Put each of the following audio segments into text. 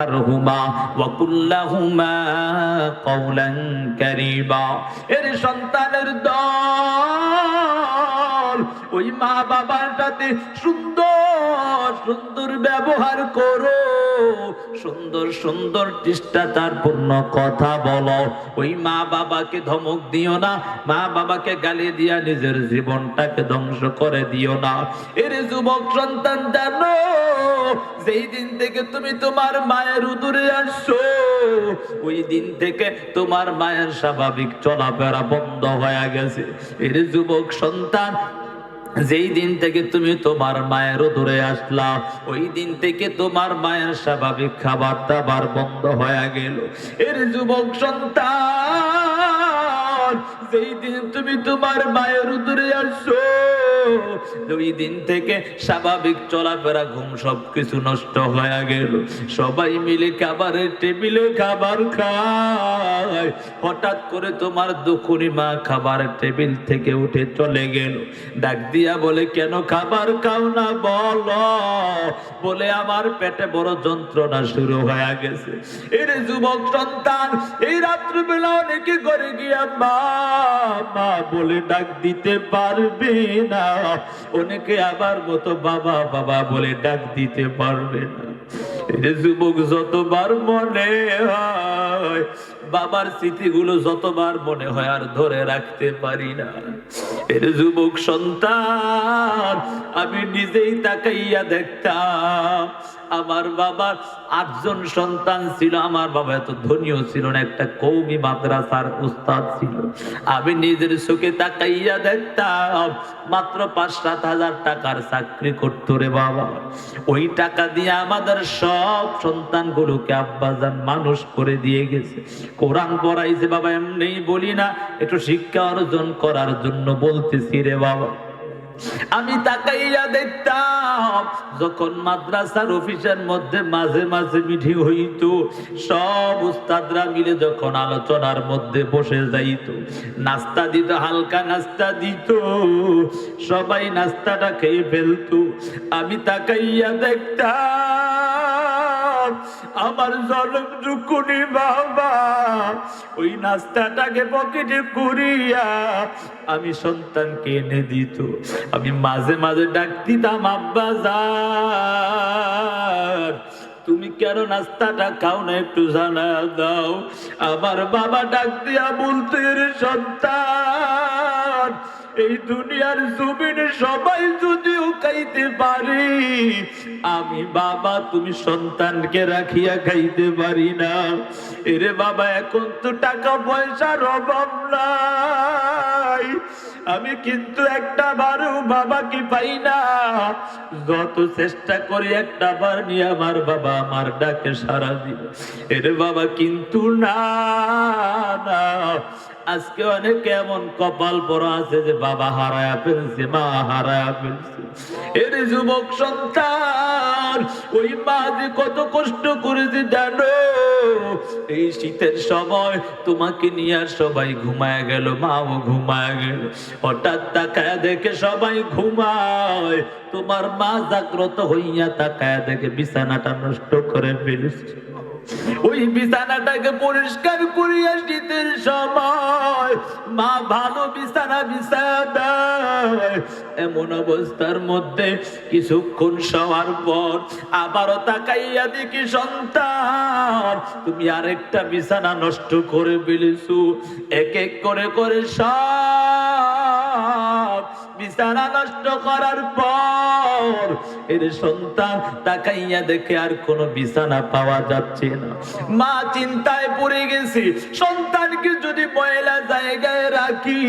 হুমা ওয়াকুল্লাহুমা কওলান কারীবা। এর সন্তানের দল ওই মা বাবার সাথে সুন্দর সুন্দর ব্যবহার করো। সুন্দর সুন্দর পূর্ণ কথা বলো। ওই মা বাবাকে ধমক দিও না, মা বাবাকে গালি দিয়া নিজের জীবনটাকে ধ্বংস করে দিও না। এর যুবক সন্তান, জানো, যেই দিন থেকে তুমি তোমার মায়ের উদরে আসছো, ওই দিন থেকে তোমার মায়ের স্বাভাবিক চলাফেরা বন্ধ হয়ে গেছে। এর যুবক সন্তান যেই দিন থেকে তুমি তোমার মায়ের দূরে আসলা, ওই দিন থেকে তোমার মায়ের স্বাভাবিক খাবার দাবার বন্ধ হয়ে গেল। এর যুবক সন্তান, যেই দিন তুমি তোমার মায়ের দূরে আসছো দুই দিন থেকে স্বাভাবিক চলাফেরা, ঘুম সবকিছু নষ্ট হয়ে গেল। সবাই মিলে খাবারের টেবিলে খাবার খায়। হঠাৎ করে তোমার দুখুরি মা খাবারের টেবিল থেকে উঠে চলে গেল। ডাক দিয়া বলে, কেন খাবার খাও না বলো? বলে, আমার পেটে বড় যন্ত্রণা শুরু হয়ে গেছে। এর যুবক সন্তান, এই রাত্রিবেলা অনেকে করে গিয়া মা মা বলে, ডাক দিতে পারবে না। অনেকে আবার মতো বাবা বাবা বলে ডাক দিতে পারবে না। যুবক যতবার মনে হয়, বাবার স্মৃতিগুলো যতবার মনে হয় আর ধরে রাখতে পারি না। এর যুবক সন্তান, আমি নিজেই তাকাইয়া দেখতাম আমার বাবার আটজন সন্তান ছিল, আমার বাবা এত ধনীও ছিল না, একটা কৌমি মাদ্রাসার উস্তাদ ছিল। আমি নিজের চোখে তাকাইয়া দেখতাম, মাত্র পাঁচ সাত হাজার টাকার চাকরি করতো রে বাবা। ওই টাকা দিয়ে আমাদের সব সন্তানগুলোকে আব্বাজান মানুষ করে দিয়ে গেছে। কোরআন পড়াইছে বাবা, এমনি বলি না, একটু শিক্ষা অর্জন করার জন্য বলতেছি রে বাবা। আমি তাকাইয়া দেখতাম, যখন মাদ্রাসার অফিসের মধ্যে মাঝে মাঝে মিঠি হইত, সব উস্তাদরা মিলে যখন আলোচনার মধ্যে বসে যাইত, নাস্তা দিত, হালকা নাস্তা দিত, সবাই নাস্তাটা খেয়ে ফেলতো। আমি তাকাইয়া দেখতাম আমার জনম দুকুনি বাবা। ওই নাস্তাটাকে পকেটে করিয়া আমি সন্তানকে এনে দিত। আমি মাঝে মাঝে ডাক দিতাম আব্বা যার তুমি কেন নাস্তাটা খাও না একটু জানা দাও। আমার বাবা ডাক দিয়া বলতে সন্তান এই দুনিয়ার জমিনে সবাই যদিও খাইতে পারি, আমি বাবা তুমি সন্তানকে রাখিয়া খাইতে পারি না। এরে বাবা, এখন তো টাকা পয়সার অভাব নাই। আমি কিন্তু একটা বারও বাবা কি পাই না। যত চেষ্টা করি একটা বার নিয়ে আমার বাবা আমার ডাকে সারা দিল এরে বাবা, কিন্তু না না। আজকে অনেক এমন কপাল পরা আছে যে বাবা হারায়া ফেলছে, মা হারায়া ফেলছে। এর যুবক সন্তান, ওই মা যে কত কষ্ট করেছে, জানো? এই শীতের সময় তোমাকে নিয়ে আর সবাই ঘুমায় গেল, মাও ঘুমায় গেল। হঠাৎ তাকায় দেখে সবাই ঘুমায়। তোমার মা জাগ্রত হইয়া তাকায় দেখে বিছানাটা নষ্ট করে ফেলেছে। ওই বিছানাটাকে পরিষ্কার করিয়া শীতের সময় মা ভালো বিছানা বিছানা এমন অবস্থার মধ্যে কিছুক্ষণ শোয়ার পর আবারও তাকাইয়া দেখি সন্তান, তুমি আরেকটা বিছানা নষ্ট করে ফেলেছো। এক এক করে করে সব বিছানা নষ্ট করার পর এর সন্তান তাকাইয়া দেখে আর কোনো বিছানা পাওয়া যাচ্ছে না। মা চিন্তায় পড়ে গেছে, সন্তানকে যদি ময়লা জায়গায় রাখি,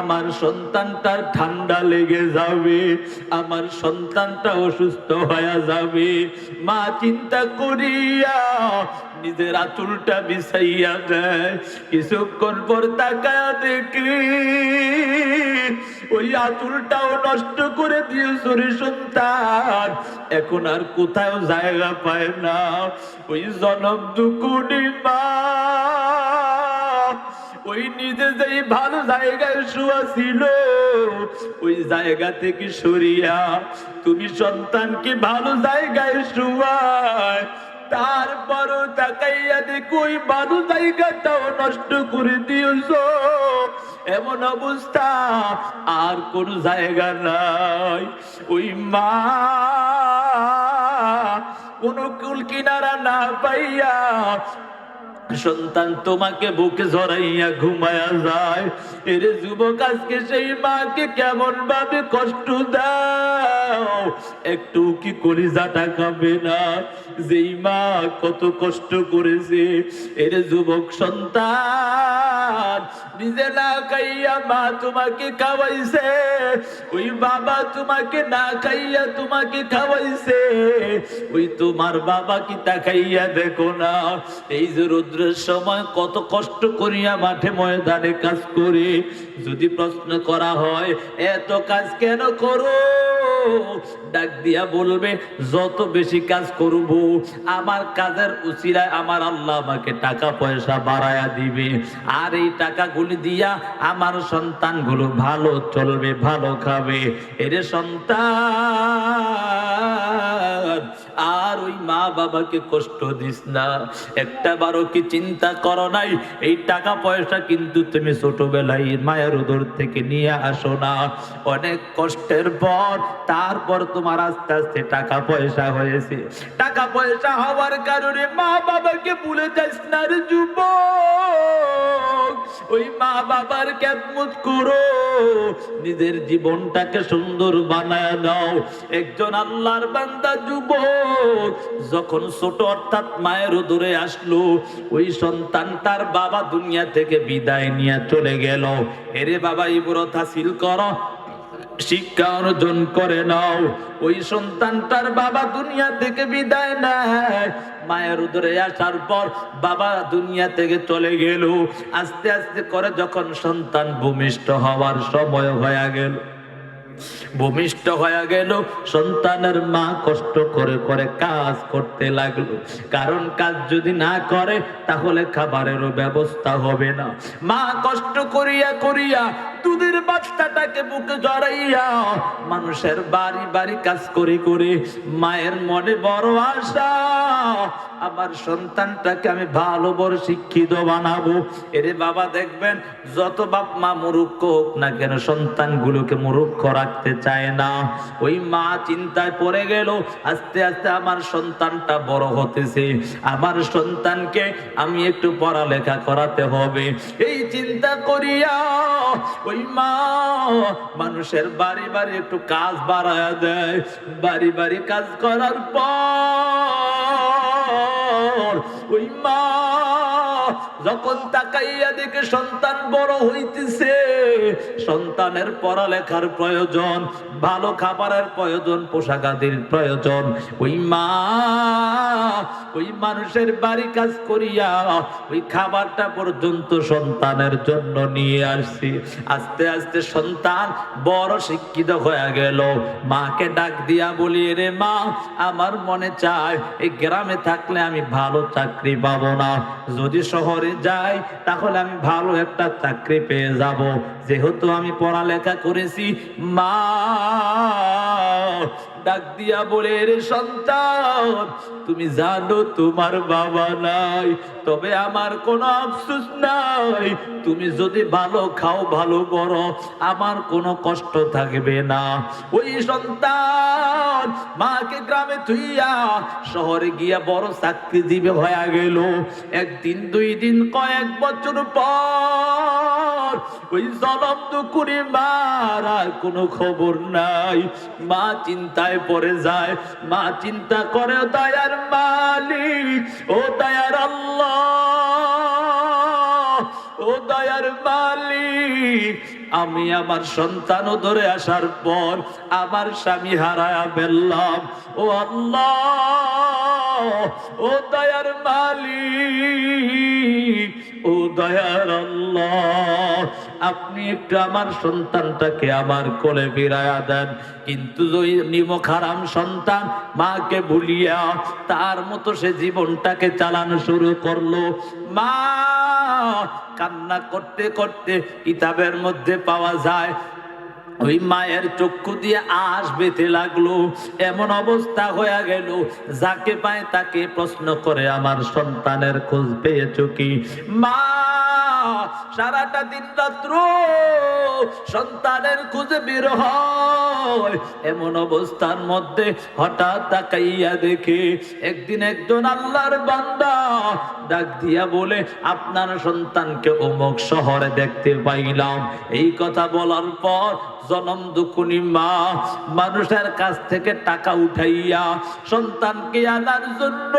আমার সন্তানটার ঠান্ডা লেগে যাবে, আমার সন্তানটা অসুস্থ হয়ে যাবে। মা চিন্তা করিয়া নিজের আতুলটা বিছাইয়া দেয়, কিছুক্ষণ পর তাকায়া দেখি ওই আতুলটাও নষ্ট করে দিয়েছে রে সন্তান। এখন আর কোথাও জায়গা পায় না। ওই জনম দুকুনি মা। ওই নিজে যেই ভালো জায়গায় শুয়া ছিল, ওই জায়গা থেকে সরিয়া তুমি সন্তানকে ভালো জায়গায় শুয়ায়। তারপরও তাকাইয়া দেখো ওই বারো জায়গাটাও নষ্ট করে দিয়েছ। এমন অবস্থা আর কোন জায়গা নাই। ওই মা কোন কুল কিনারা না পাইয়া সন্তান তোমাকে বুকে জড়াইয়া ঘুমায়া যায়। এর যুবক আজকে সেই মাকে কেমন ভাবে কষ্ট দাও। একটু কি কলিজাটা কাঁপে না? যেই মা কত কষ্ট করেছে। এর যুবক সন্তান, নিজে না খাইয়া মা তোমাকে খাওয়াইছে। ওই বাবা তোমাকে না খাইয়া তোমাকে খাওয়াইছে। ওই তোমার বাবা কি তা খাইয়া দেখো না? এই যে রৌদ্রের সময় কত কষ্ট করিয়া মাঠে ময়দানে কাজ করে। যদি প্রশ্ন করা হয়, এত কাজ কেন করো? ডাক দিয়া বলবে, যত বেশি কাজ করব, আমার কাজের উচিরায় আমার আল্লাহ আমাকে টাকা পয়সা বাড়ায়া দিবে। আর এই টাকাগুলি দিয়া আমার সন্তানগুলো ভালো চলবে, ভালো খাবে। এরে সন্তান! আর ওই মা বাবাকে কষ্ট দিস না। একটা বারো কি চিন্তা করো নাই? এই টাকা পয়সা কিন্তু তুমি ছোটবেলায় মায়ের উদর থেকে নিয়ে আসো না। অনেক কষ্টের পর তারপর তোমার আস্তে আস্তে টাকা পয়সা হয়েছে। টাকা পয়সা হওয়ার কারণে মা বাবাকে ভুলে যাস না রে যুবক। ওই মা বাবার ক্যাতমত করো। নিজের জীবনটাকে সুন্দর বানায় নাও। একজন আল্লাহর বান্দা যুবক, যখন ছোট অর্থাৎ মায়ের দূরে আসলো, ওই সন্তান তার বাবা দুনিয়া থেকে বিদায় নিয়ে চলে গেল। এরে বাবা ইবরত হাসিল করো। শিক্ষা অর্জন করে নাও। ওই সন্তানটার বাবা দুনিয়া থেকে বিদায় নেয়। মায়ের উদরে আসার পর বাবা দুনিয়া থেকে চলে গেল। আস্তে আস্তে করে যখন সন্তান ভূমিষ্ঠ হওয়ার সময় হয়ে গেল। ভূমিষ্ঠ হয়ে গেল, সন্তানের মা কষ্ট করে করে কাজ করতে লাগল। কারণ কাজ যদি না করে, তাহলে খাবারেরও ব্যবস্থা হবে না। মা কষ্ট করিয়া করিয়া দুধের বাচ্চাটাকে বুকে জড়াইয়া মানুষের বাড়ি বাড়ি কাজ করে করে মায়ের মনে বড় আশা, আমার সন্তানটাকে আমি ভালো বড় শিক্ষিত বানাবো। এরে বাবা, দেখবেন যত বাপ মা মুরুক্ষ হোক না কেন সন্তানগুলোকে মুরুক্ষ রাখতে চায় না। ওই মা চিন্তায় পড়ে গেল, আস্তে আস্তে আমার সন্তানটা বড় হতেছে। আমার সন্তানকে আমি একটু পড়ালেখা করাতে হবে। এই চিন্তা করিয়া ওই মানুষের বাড়ি বাড়ি একটু কাজ বাড়ায় দেয়। বাড়ি বাড়ি কাজ করার পর ওই মা যখন তাকাইয়া দেখে সন্তান বড় হইতেছে, সন্তানের পড়ালেখার প্রয়োজন, ভালো খাবারের প্রয়োজন পোশাক আদির প্রয়োজন, ওই মা, ওই মানুষের বাড়ি কাজ করিয়া ওই খাবারটা পর্যন্ত সন্তানের জন্য নিয়ে আসছি। আস্তে আস্তে সন্তান বড় শিক্ষিত হয়ে গেল। মাকে ডাক দিয়া বলি রে মা, আমার মনে চায়, এই গ্রামে থাকলে আমি ভালো চাকরি পাবো না। যদি শহরে যাই তাহলে আমি ভালো একটা চাকরি পেয়ে যাব। যেহেতু আমি পড়ালেখা করেছি মা ডাক দিয়া বলে রে সন্তান, তুমি জানো তোমার বাবা নাই, তবে আমার কোনো আফসোস নাই। তুমি যদি ভালো খাও, ভালো বড় আমার কোনো কষ্ট থাকবে না। ওই সন্তান মাকে গ্রামে থুইয়া শহরে গিয়া বড় চাকরিজীবী হয়ে গেল। একদিন, দুই দিন, কয়েক বছর পর ওই জলম দুকুরে মার আর কোনো খবর নাই। মা চিন্তায় পড়ে যায়। মা চিন্তা করে, দয়ার মালিক, ও দয়ার ও দয়ার আমি আমার সন্তান ধরে আসার পর আমার স্বামী হারায়া ফেললাম। ও আল্লাহ, ও দয়ার মালিক, ও দয়ার আল্লাহ। আপনি একটু আমার সন্তানটাকে আমার কোলে ফিরাইয়া দেন। কিন্তু ওই নিমক হারাম সন্তান মাকে ভুলিয়া তার মতো সে জীবনটাকে চালানো শুরু করল, মা, কান্না করতে করতে কিতাবের মধ্যে পাওয়া যায়, ওই মায়ের চক্ষু দিয়ে আশ বেঁধে লাগল, এমন অবস্থা হয়ে গেল, যাকে পায় তাকে প্রশ্ন করে, আমার সন্তানের খোঁজ পেয়েছ কি? মা সারাটা দিন রাত্র সন্তানের খুঁজে বের হয়। এমন অবস্থার মধ্যে হঠাৎ তাকাইয়া দেখে একদিন একজন আল্লাহর বান্দা ডাক দিয়া বলে, আপনার সন্তানকে অমুক শহরে দেখতে পাইলাম। এই কথা বলার পর জনম দুকুনি মা মানুষের কাছ থেকে টাকা উঠাইয়া সন্তানকে আনার জন্য